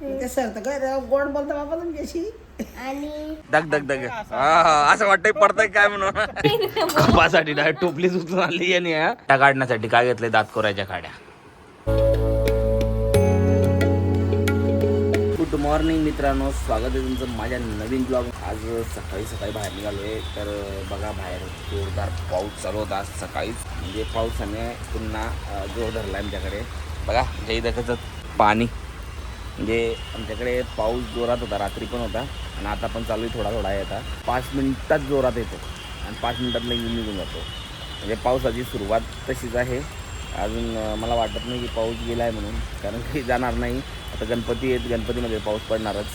ते सर तर काय गोड बोलता बाबा तुमच्याशी. आणि दग दग दग हा, असं वाटतंय पडतंय काय म्हणून? कपासाठी डायरेक्ट टोपलीच उचलून आणली आणि हा. त्या काढण्यासाठी काय घेतलंय? दात कोरायच्या काड्या. गुड मॉर्निंग मित्रांनो. स्वागत आहे तुमचं माझ्या नवीन ब्लॉग आज सकाळी सकाळी बाहेर निघालोय. तर बघा बाहेर जोरदार पाऊस चालू होता आज सकाळीच म्हणजे पावसाने पुन्हा अं, जोर धरला आमच्याकडे. बघा आमच्या इथं कसं पाणी म्हणजे आमच्याकडे पाऊस जोरात होता रात्री पण होता आणि आता पण चालू आहे थोडा थोडा आहे आता. पाच मिनिटात जोरात येतो आणि पाच मिनिटातला येऊन निघून जातो. म्हणजे पावसाची सुरुवात तशीच आहे. अजून मला वाटत नाही की पाऊस गेला आहे म्हणून कारण की जाणार नाही. आता गणपती आहेत गणपतीमध्ये पाऊस पडणारच.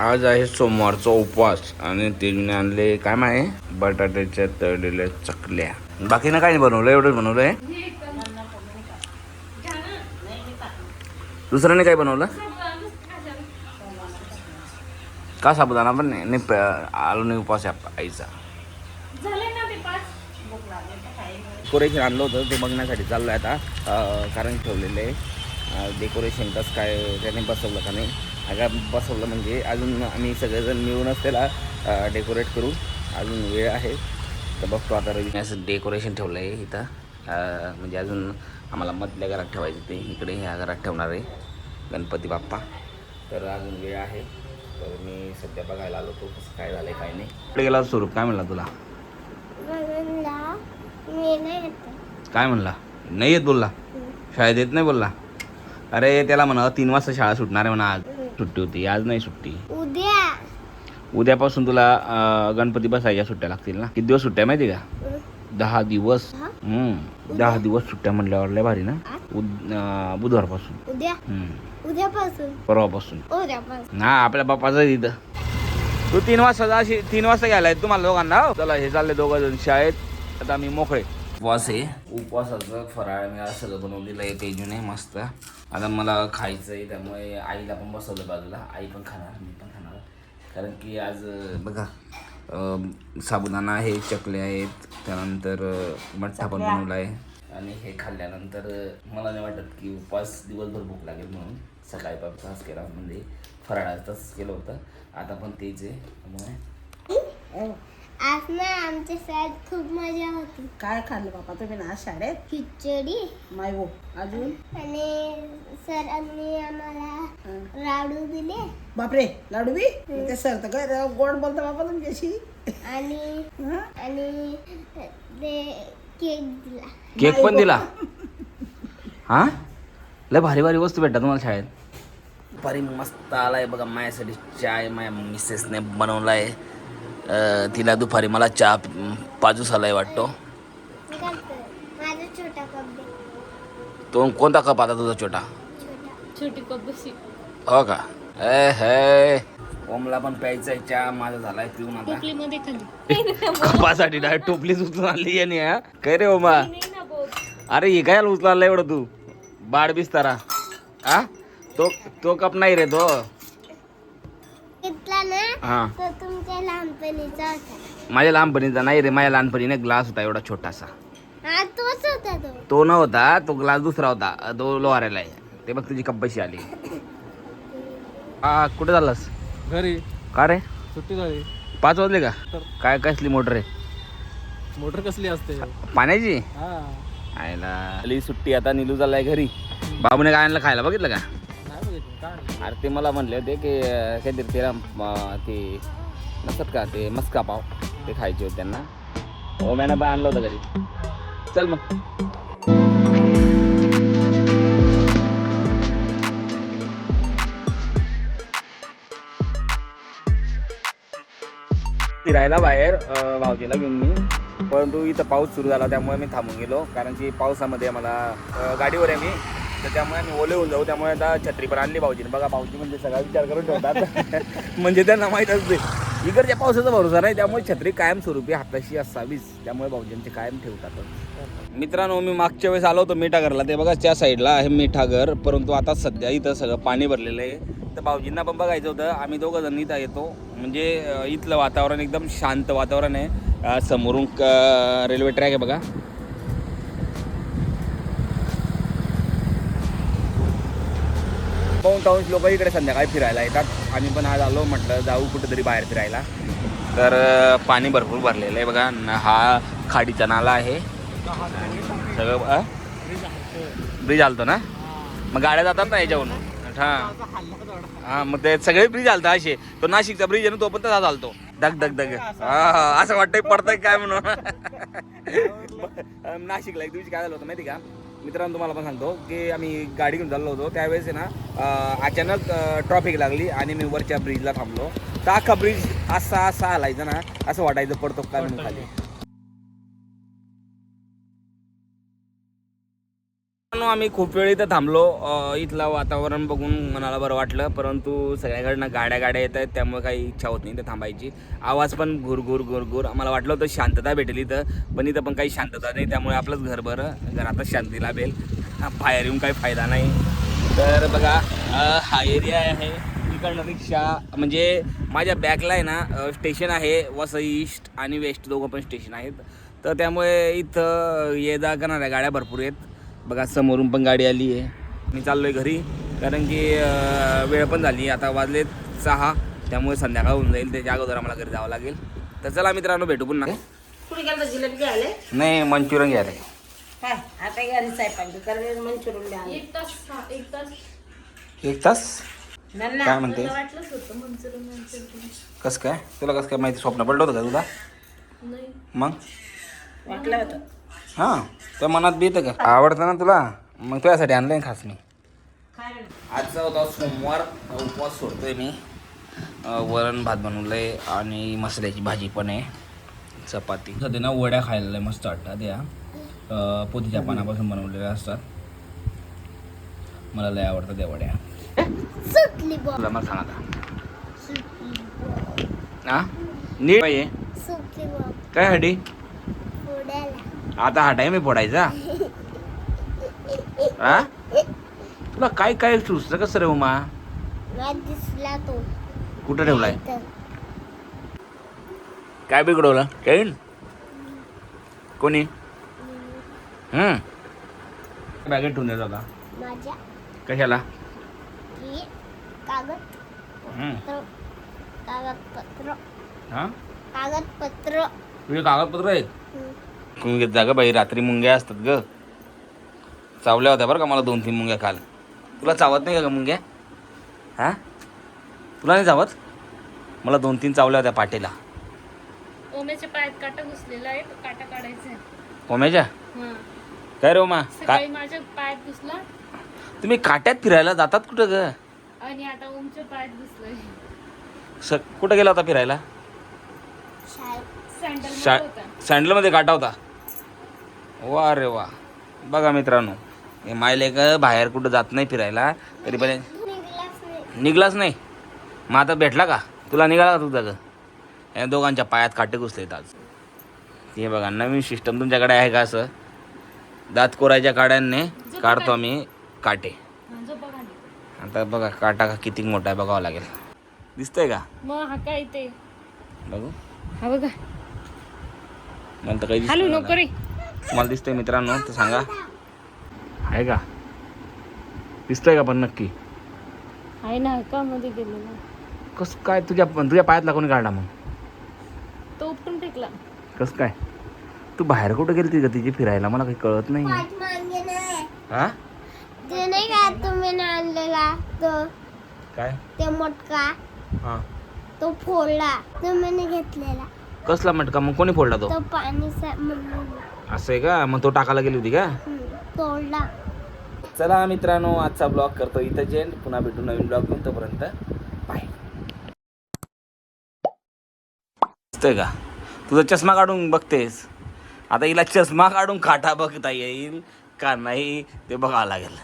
आज आहे सोमवारचा उपवास आणि तिने आणले काय माहे बटाट्याच्या तळलेल्या चकल्या. बाकीनं काय नाही बनवलं एवढंच बनवलं आहे दुसऱ्याने काय बनवलं? का साबुदाणा पण नाही नाही प- आलो नाही उपवास आहे आप- आईचा डेकोरेशन आणलं होतं ते बघण्यासाठी चाललो आहे आता अं, कारण ठेवलेलं आहे डेकोरेशन कसं काय त्याने बसवलं का नाही अगं बसवलं म्हणजे अजून आम्ही सगळेजण मिळूनच त्याला डेकोरेट करू अजून वेळ आहे तर बघतो आता रवी असं डेकोरेशन ठेवलं आहे इथं अं, म्हणजे अजून आम्हाला मधल्या घरात ठेवायचं ते इकडे ह्या घरात ठेवणार आहे गणपती बाप्पा तर अजून वेळ आहे तर मी सध्या बघायला आलो तो कसं काय झालं काय नाही. इकडे गेला स्वरूप? काय म्हणला तुला? म्हणला मी नाही येत. काय म्हणला? नाही येत बोलला? शाळेत येत नाही बोलला? अरे त्याला म्हणा तीन वाजता शाळा सुटणार आहे म्हणा आज सुट्टी होती आज नाही सुट्टी. उद्या. उद्यापासून तुला अं, गणपती बसायच्या सुट्ट्या लागतील ना? किती दिवस सुट्ट्या माहिती का? दहा दिवस. हा? हम्म दहा दिवस सुट्ट्या म्हटल्यावर लय भारी ना? उद- अं, बुधवारपासून. उद्या? हम्म उद्यापासून. परवापासून उद्यापासून. ना आपल्या बाप्पाचं आहे तिथं तू तीन वाजता जाशी तीन वाजता घ्यायला तुम्हाला दोघांना हो? चला हे चालले दोघं जण शाळेत. आता आम्ही मोकळे. उपवास आहे. उपवासाचं फराळ मी आज सगळं बनवलेलं आहे तेजूने मस्त. आता मला खायचं आहे त्यामुळे आईला पण बसवलं बाजूला. आई पण खाणार मी पण खाणार. कारण की आज अं, बघा अं, साबुदाणा आहे चकले आहेत. त्यानंतर अं, मठ्ठा पण बनवला आहे आणि हे खाल्ल्यानंतर अं, मला नाही वाटत की उपवास दिवसभर भूक लागेल म्हणून. सकाळी पण तास केला म्हणजे फराळाचंच केलं होतं. आता पण तेच आहे त्यामुळे. आज ना आमच्या शाळेत खूप मजा होती. काय खाल्लं बाबा तुम्ही ना आज शाळेत? खिचडी. माय हो अजून? आणि सरांनी आम्हाला. लाडू दिले. बापरे लाडू बी? ते सर तर काय गोड बोलता बाबा तुमच्याशी. आणि हं? आणि ते केक दिला. केक पण दिला? हा? लय भारी भारी वस्तू भेटतात तुम्हाला शाळेत. भारी मस्त आलाय बघा माझ्यासाठी चाय माझ्या मिसेसने बनवलाय. अं, तिला दुपारी मला चहा पाजूस आलाय वाटतो. करतो माझा छोटा कप दे तो कोणता कप आता तुझा छोटा? छोटा छोटी कप बशी हो का? ए हे. ओमला पण प्यायचा चहा माझा झालाय पिऊन आता. कपासाठी डायरेक्ट टोपलीच उचलून याने हा. काय रे ओमा? नाही ना भाऊ अरे हे काय उचलायला एवढं तू? बाड बिस्तारा. हा तो तो कप नाही रे तो. घेतला ना हा. तो तुमच्या लहानपणीचा होता. माझ्या लहानपणीचा नाही रे माझ्या लहानपणीने ग्लास होता एवढा छोटासा. हा तोच होता तो. तो न होता तो ग्लास दुसरा होता तो लोहाऱ्याला आहे. ते बघ तुझी कप्पशी आली. हा कुठे झालास घरी. का रे? सुट्टी झाली. पाच वाजले का? काय कसली मोटर आहे? मोटर कसली असते? पाण्याची? हा. आयला आली सुट्टी आता निलू चाललाय घरी. बाबूने काय आणलं खायला बघितलं का? अरे ते मला म्हणले होते की काहीतरी अं, ते नसतात का ते मस्का पाव ते खायचे होते त्यांना. हो मॅनं बाय आणलं होतं घरी. चल मग. फिरायला बाहेर भावजीला घेऊन मी. परंतु इथं पाऊस सुरू झाला त्यामुळे मी थांबून गेलो. कारण की पावसामध्ये मला गाडीवर आहे मी. तर त्यामुळे मी ओले होऊन जाऊ. त्यामुळे आता छत्री पण आणली भाऊजीने. बघा भाऊजी म्हणजे सगळा विचार करून ठेवतात. म्हणजे त्यांना माहीत असते. इकडच्या पावसाचा भरोसा नाही. त्यामुळे छत्री कायम स्वरूपी हाताशी असावीच. त्यामुळे भाऊजींचे कायम ठेवतात मित्रांनो मी मागच्या वेळेस आलो होतो मिठागरला ते बघा त्या साईडला आहे मिठागर परंतु आता सध्या इथं सगळं पाणी भरलेलं आहे. तर भाऊजींना पण बघायचं होतं. आम्ही दोघं जण इथं येतो. म्हणजे इथलं वातावरण एकदम शांत वातावरण आहे. समोरून रेल्वे ट्रॅक आहे बघा. बहुतांश लोक इकडे संध्याकाळी फिरायला येतात. आम्ही पण आज आलो म्हटलं जाऊ कुठेतरी बाहेर फिरायला. तर पाणी भरपूर भरलेलं आहे बघा. हा खाडीचा नाला आहे. सगळं ब्रिज आलतो ना? मग गाड्या जातात ना याच्यावरून. हां. हां मग ते सगळे ब्रिज आलता असे. तो नाशिकचा ब्रिज आहे ना तो पण तसा चालतो धग धग धग हा असं वाटतंय पडतंय काय म्हणून. नाशिकला एक दिवशी काय झालं होतं माहिती का? मित्रांनो तुम्हाला पण सांगतो की आम्ही गाडी घेऊन चाललो होतो. त्यावेळेस आहे ना अचानक ट्रॉफिक लागली आणि मी वरच्या ब्रिजला थांबलो. तर अख्खा ब्रिज असा असा आलायचा ना असं वाटायचं पडतो काय म्हणून खाली. आम्ही खूप वेळ इथं थांबलो. इथलं वातावरण बघून मनाला बरं वाटलं परंतु सगळ्याकडनं गाड्या गाड्या येत आहेत त्यामुळे काही इच्छा होत नाही इथं थांबायची. आवाज पण घुरघुर घुरघुर आम्हाला वाटलं होतं शांतता भेटेल इथं पण इथं पण काही शांतता नाही त्यामुळे आपलंच घर बरं. घरातच शांती लाभेल. बाहेर येऊन काही फायदा नाही. तर बघा हा एरिया आहे. इकडनं रिक्षा म्हणजे माझ्या बॅकला आहे ना स्टेशन आहे वसई ईस्ट आणि वेस्ट दोघं पण स्टेशन आहेत. तर त्यामुळे इथं ये जा करणाऱ्या गाड्या भरपूर आहेत. बघा समोरून पण गाडी आली आहे. मी चाललो आहे घरी कारण की वेळ पण झाली. आता वाजलेत सहा त्यामुळे संध्याकाळ होऊन जाईल. त्याच्या अगोदर आम्हाला घरी जावं लागेल. तर चला मित्रांनो भेटू पुन्हा. कुठे गेलं जिलेबी घ्यायला? नाही मंचुरियन घ्यायला. एक तास एक तास. एक तास? नन्ना काय म्हणते? कसं काय? तुला कसं काय माहिती? स्वप्न पडलं होतं का तुला? नाही. मग? वाटलं होतं. हां त्या मनात बी येतं का? आवडतं ना तुला? मग तुझ्यासाठी आणलं खास मी? आजचा होता सोमवार उपवास सोडतोय मी. वरण भात बनवलंय आणि मसाल्याची भाजी पण आहे. चपाती. सध्या ना वड्या खायला लय मस्त वाटतात या. अं, पोथीच्या पानापासून बनवलेल्या असतात. मला लय आवडतात त्या वड्या. सुटली बॉ तुला मला सांग आता. हा? नीट पाहिजे सुटली बॉ काय हडी आता हा टाइम आहे फोडायचा. हा? तुला काय काय सुचतं कसं रे उमा? मला दिसला तो. कुठं ठेवलाय? काय बिघडवलं? काही कोणी? हम्म बॅगेत ठेवून होता माझ्या? कशाला? की कागद हम्म. कागदपत्र. हा? कागदपत्र. तुझे कागदपत्र आहेत? तुम्ही घेत जा ग बाई. रात्री मुंग्या असतात ग. चावल्या होत्या बरं का मला दोन तीन मुंग्या काल. तुला चावत नाही का ग मुंग्या? हा? तुला नाही चावत? मला दोन तीन चावल्या होत्या पाठीला ओम्याच्या पायात काटा घुसलेला आहे तो काटा काढायचा आहे. कोम्याच्या काय रे उमा सकाळी काय माझ्या पायात घुसला. तुम्ही काट्यात फिरायला जातात कुठं ग? आणि आता ओमच्या पायात घुसलाय. स कुठं गेला होता फिरायला? सँडल सँडलमध्ये काटा होता. वा रे वा. बघा मित्रांनो हे मायले का बाहेर कुठं जात नाही फिरायला तरी पण निघलाच नाही. मग आता भेटला का? तुला निघाला का तुझा ग? या दोघांच्या पायात काटे घुसलेत आज. हे बघा नवीन सिस्टम तुमच्याकडे आहे का असं? दात कोरायच्या काड्यांनी काढतो आम्ही काटे. आता बघा काटा का किती मोठा आहे बघावं लागेल. दिसतंय का? मग हा काय ते? बघू. हा बघा. मला तर काही हॅलो नको रे. तुम्हाला दिसतंय मित्रांनो तर सांगा. आहे का? दिसतंय का पण नक्की? आहे ना का मध्ये गेलेला कसं काय तुझ्या तुझ्या पायात लागून काढला मग? तो उपटून फेकला. कसं काय? तू बाहेर कुठं गेली का तिची फिरायला? मला काही कळत नाही. पाठ मागे नाही. हा? ते नाही का तुम्ही ना आणलेला तो काय? ते मोटका. हा. तो फोडला. तुम्ही घेतलेला. कसला मटका? मग कोणी फोडला तो? तो पाणी सा- म्हणून, असं आहे का? मग तो टाकायला गेली होती का? तोडला. चला मित्रांनो आजचा ब्लॉग करतो इथं जेंड पुन्हा भेटू नवीन ब्लॉग घेऊन तोपर्यंत. बाय दिसतंय का? तुझा चष्मा काढून बघतेस. आता हिला चष्मा काढून काटा बघता येईल का नाही ते बघावं लागेल.